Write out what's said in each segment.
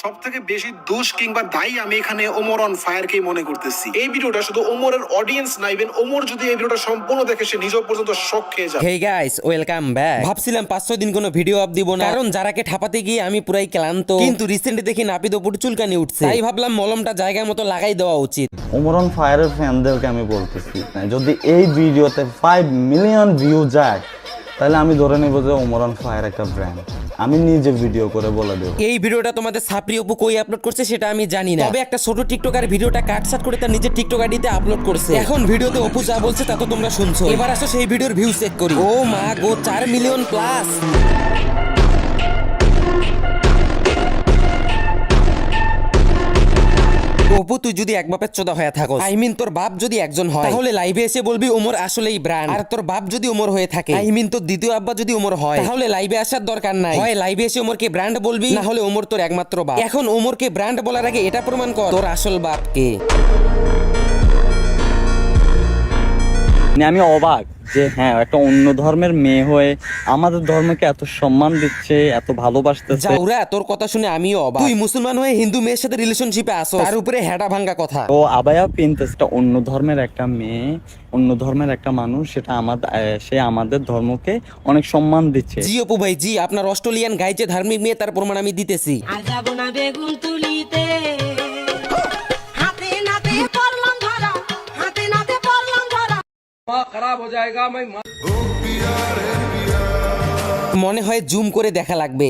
সব থেকে বেশি দোষ কিংবা দায়ী আমি এখানে ওমর অন ফায়ারকেই মনে করতেছি। এই ভিডিওটা শুধু ওমরের অডিয়েন্স না ইভেন ওমর যদি এই ভিডিওটা সম্পূর্ণ দেখে সে নিজেও পর্যন্ত শখ খেয়ে যাবে। হেই গাইস ওয়েলকাম ব্যাক ভাবছিলাম পাঁচ ছয় দিন কোনো ভিডিও আপ দিব না। কারণ যারাকে ঠাপাতে গিয়ে আমি পুরাই ক্লান্ত। কিন্তু রিসেন্টলি দেখি নাপিত উপর চুলকানি উঠছে। তাই ভাবলাম মলমটা জায়গা মতো লাগাই দেওয়া উচিত। ওমরন ফায়ারের ফ্যানদেরকে আমি বলতেছি যদি এই ভিডিওতে ফাইভ মিলিয়ন ভিউ যায় তাহলে আমি ধরে নেব যে ওমরান ফায়ার একটা ব্র্যান্ড আমি নিজে ভিডিও করে বলে দেব। এই ভিডিওটা তোমাদের সাপরি অপু কই আপলোড করছে সেটা আমি জানি না। তবে একটা ছোট টিকটকার ভিডিওটা কাটসাট করে তার নিজের টিকটক আইডিতে আপলোড করছে। এখন ভিডিওতে অপু যা বলছে তা তো তোমরা শুনছো। এবার আসো সেই ভিডিওর ভিউ চেক করি। ও মা গো চার মিলিয়ন প্লাস অপু তুই যদি এক বাপের চোদা হয়ে থাকো আই মিন তোর বাপ যদি একজন হয়। তাহলে লাইভে এসে বলবি ওমর আসলেই ব্রান্ড আর তোর বাপ যদি ওমর হয়ে থাকে। আই মিন তোর দ্বিতীয় আব্বা যদি ওমর হয়। তাহলে লাইভে আসার দরকার নাই। হয় লাইভে এসে ওমরকে ব্র্যান্ড বলবি। না হলে ওমর তোর একমাত্র বাপ। এখন ওমরকে ব্র্যান্ড বলার আগে এটা প্রমাণ কর। তোর আসল বাপ কে মানে আমি অবাক যে হ্যাঁ একটা অন্য ধর্মের মেয়ে হয়ে আমাদের ধর্মকে এত সম্মান দিচ্ছে এত ভালোবাসতেছে। জাউরা তোর কথা শুনে আমিও অবাক। তুই মুসলমান হয়ে হিন্দু মেয়ের সাথে রিলেশনশিপে আসো তার উপরে হেডা ভাঙ্গা কথা। ও আবায়া পিনতেসটা অন্য ধর্মের একটা মেয়ে অন্য ধর্মের একটা মানুষ সেটা আমাদের সে আমাদের ধর্মকে অনেক সম্মান দিচ্ছে। জি অপু ভাই জি আপনার অস্ট্রেলিয়ান গাই যে ধার্মিক মেয়ে তার প্রমাণ আমি দিতেছি। আর যাব না বেগুন মনে হয় জুম করে দেখা লাগবে।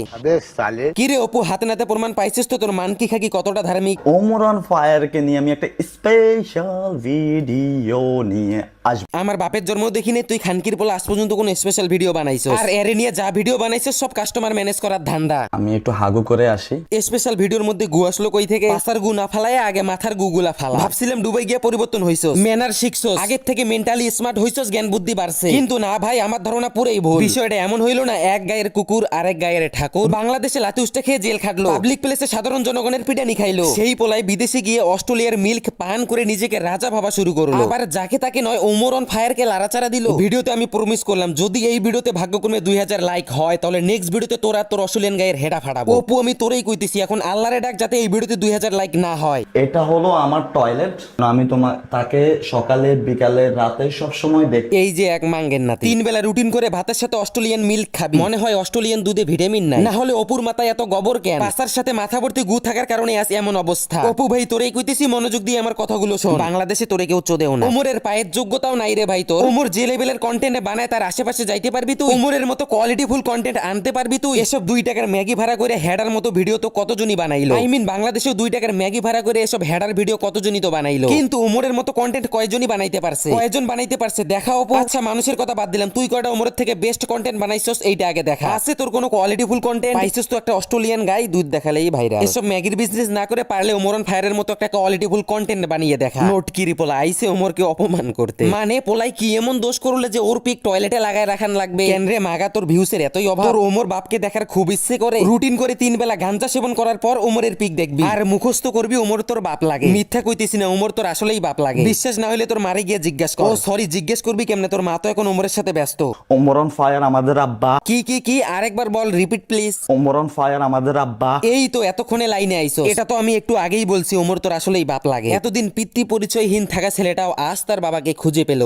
কিরে অপু হাতে নাতে প্রমাণ পাইছিস তো? তোর মান কি খাকি কতটা ধার্মিক? ওমরন ফায়ারকে নিয়ে আমি একটা স্পেশাল ভিডিও নিয়ে আসব। আমার বাপের জন্ম দেখিনি তুই খানকির বলে আজ পর্যন্ত কোনো স্পেশাল ভিডিও বানাইছো আর এরে নিয়ে যা ভিডিও বানাইছিস সব কাস্টমার ম্যানেজ করার ধান্দা। আমি একটু হাগু করে আসি। স্পেশাল ভিডিওর মধ্যে গু আসলো কই থেকে পাশার গু না ফালায় আগে মাথার গুগুলা ফালা। ভাবছিলাম দুবাই গিয়ে পরিবর্তন হইছো ম্যানার শিখছস। আগের থেকে মেন্টালি স্মার্ট হইছস জ্ঞান বুদ্ধি বাড়ছে। কিন্তু না ভাই আমার ধারণা পুরোই ভুল। বিষয়টা এমন হইল না এক গায়ের কুকুর আরেক গায়ের ঠাকুর। বাংলাদেশে লাতি উষ্টা খেয়ে জেল খাটলো। পাবলিক প্লেসে সাধারণ জনগণের পিটানি খাইলো। সেই পোলাই বিদেশে গিয়ে অস্ট্রেলিয়ার মিল্ক পান করে নিজেকে রাজা ভাবা শুরু করল। আবার যাকে তাকে নয় ওমরন ফায়ারকে লাড়াচাড়া দিল? ভিডিওতে আমি প্রমিস করলাম যদি এই ভিডিওতে ভাগ্যক্রমে দুই হাজার লাইক হয় তাহলে নেক্সট ভিডিওতে তোরা তোর অস্ট্রেলিয়ান গায়ের হেডা ফাটাবো। অপু আমি তোরেই কইতেছি এখন আল্লাহরে ডাক যাতে এই ভিডিওতে দুই হাজার লাইক না হয়। এটা হলো আমার টয়লেট আমি তোমার তাকে সকালে বিকালে রাতে সব সময় দেখ এই যে এক মাঙ্গের নাতি। তিন বেলা রুটিন করে ভাতের সাথে অস্ট্রেলিয়ান মিল্ক খাবি। মনে হয় অস্ট্রেলিয়ান দুধে ভিটামিন নাই। না হলে অপুর মাথায় এত গোবর কেন? পাশার সাথে মাথা ভর্তি গু থাকার কারণে আজ এমন অবস্থা। অপু ভাই তোরেই কইতেছি মনোযোগ দিয়ে আমার কথাগুলো শোন। বাংলাদেশে তোরে কেউ চোদেও না। ওমরের পায়ের যোগ্যতাও নাই রে ভাই তোর। ওমর যে লেভেলের কন্টেন্ট বানায় তার আশেপাশে যাইতে পারবি তুই। ওমরের মতো কোয়ালিটি ফুল কন্টেন্ট আনতে পারবি তুই। এসব দুই টাকার ম্যাগি ভাড়া করে হেডার মতো ভিডিও তো কতজনই বানাইলো? আই মিন বাংলাদেশেও দুই টাকার ম্যাগি ভাড়া করে এসব হেডার ভিডিও কতজনই তো বানাইলো? কিন্তু ওমরের মতো কন্টেন্ট কয়জনই বানাইতে পারছে? কয়জন বানাইতে পারছে? দেখা অপু। আচ্ছা মানুষের কথা বাদ দিলাম। তুই কয়টা ওমরের থেকে বেস্ট কন্টেন্ট বানাইছস এইটা আগে দেখা। আছে তোর কোনো কোয়ালিটি ফুল কন্টেন্ট পাইছস তো একটা অস্ট্রেলিয়ান গাই দুধ দেখালেই ভাইরাল এসব ম্যাগির বিজনেস না করে পারলে ওমরন ফায়ারের মতো একটা কোয়ালিটি ফুল কন্টেন্ট বানিয়ে দেখা। নোট কি রিপোলা আইসে ওমরকে অপমান করতে। মানে পোলাই কি এমন দোষ করলে যে ওর পিক টয়লেটে লাগায় রাখান লাগবে? কেন রে মাগা তোর ভিউসের এতই অভাব। তোর ওমর বাপকে দেখার খুব ইচ্ছে করে। রুটিন করে তিন বেলা গাঞ্জা সেবন করার পর ওমরের পিক দেখবি। আর মুখস্থ করবি ওমর তোর বাপ লাগে। মিথ্যা কইতেছি না ওমর তোর আসলেই বাপ লাগে। বিশ্বাস না হলে তোর মারে গিয়ে জিজ্ঞাসা কর। ও সরি জিজ্ঞেস করবি কেমনে? তোর মা তো এখন ওমরের সাথে ব্যস্ত। ওমরন ফায়ার আমাদের আব্বা। কি কি কি? আরেকবার বল রিপিট প্লিজ ওমরন ফায়ার আমাদের আব্বা। এই তো এতক্ষণে লাইনে আইছো এটা তো আমি একটু আগেই বলছি ওমর তোর আসলেই বাপ লাগে। এতদিন পিতৃ পরিচয়হীন থাকা ছেলেটাও আজ তার বাবাকে খুঁজে পেল।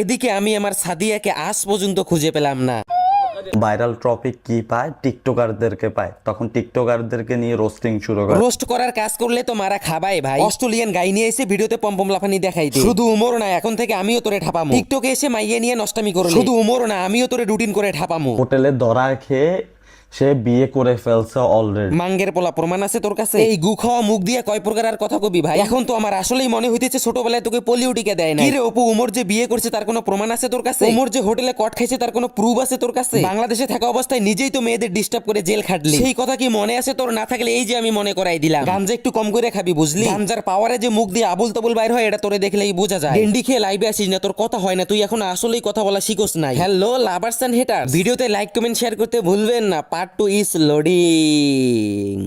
এদিকে আমি আমার সাদিয়াকে আজ পর্যন্ত খুঁজে পেলাম না। ভাইরাল টপিক কি পায়? টিকটকারদেরকে পায়। তখন টিকটকারদেরকে নিয়ে রোস্টিং শুরু করে। রোস্ট করার কাজ করলে তো মারা খাবাই ভাই। অস্ট্রেলিয়ান গাই নিয়ে এসে ভিডিওতে পম্পম লাফানি দেখাই দে শুধু উমর না এখন থেকে আমিও তোরে ঠাপামু। টিকটকে এসে মাইয়ে নিয়ে নষ্টামি করলে। শুধু উমর না আমিও তোরে রুটিন করে ঠাপামু। হোটেলে ধরা খেয়ে সে বিয়ে করে ফেলছে অলরেডি মাঙ্গের পোলা প্রমাণ আছে তোর কাছে? এই গু খাওয়া মুখ দিয়ে কয় প্রকার আর কথা কবি ভাই? এখন তো আমার আসলেই মনে হইতেছে ছোটবেলায় তোকে পোলিও টিকা দেয় না কি রে অপু উমর যে বিয়ে করছে তার কোনো প্রমাণ আছে তোর কাছে? উমর যে হোটেলে কট খাইছে তার কোনো প্রুফ আছে তোর কাছে? বাংলাদেশে থাকা অবস্থায় নিজেই তো মেয়েদের ডিস্টার্ব করে জেল খাটলি। সেই কথা কি মনে আছে তোর? না থাকলে এই যে আমি মনে করাই দিলাম। গাঞ্জা একটু কম করে খাবি বুঝলি? গাঞ্জার পাওয়ারে যে মুখ দিয়ে আবুল তাবুল বাইর হয় এটা তোরে দেখলেই বোঝা যায়। ডেন্ডি খেয়ে লাইভে আসিস না তোর কথা হয় না তুই এখন আসলেই কথা বলা শিখোস নাই। হ্যালো লাভার্স এন্ড হেটার ভিডিওতে লাইক কমেন্ট শেয়ার করতে ভুলবেন না back to is loading.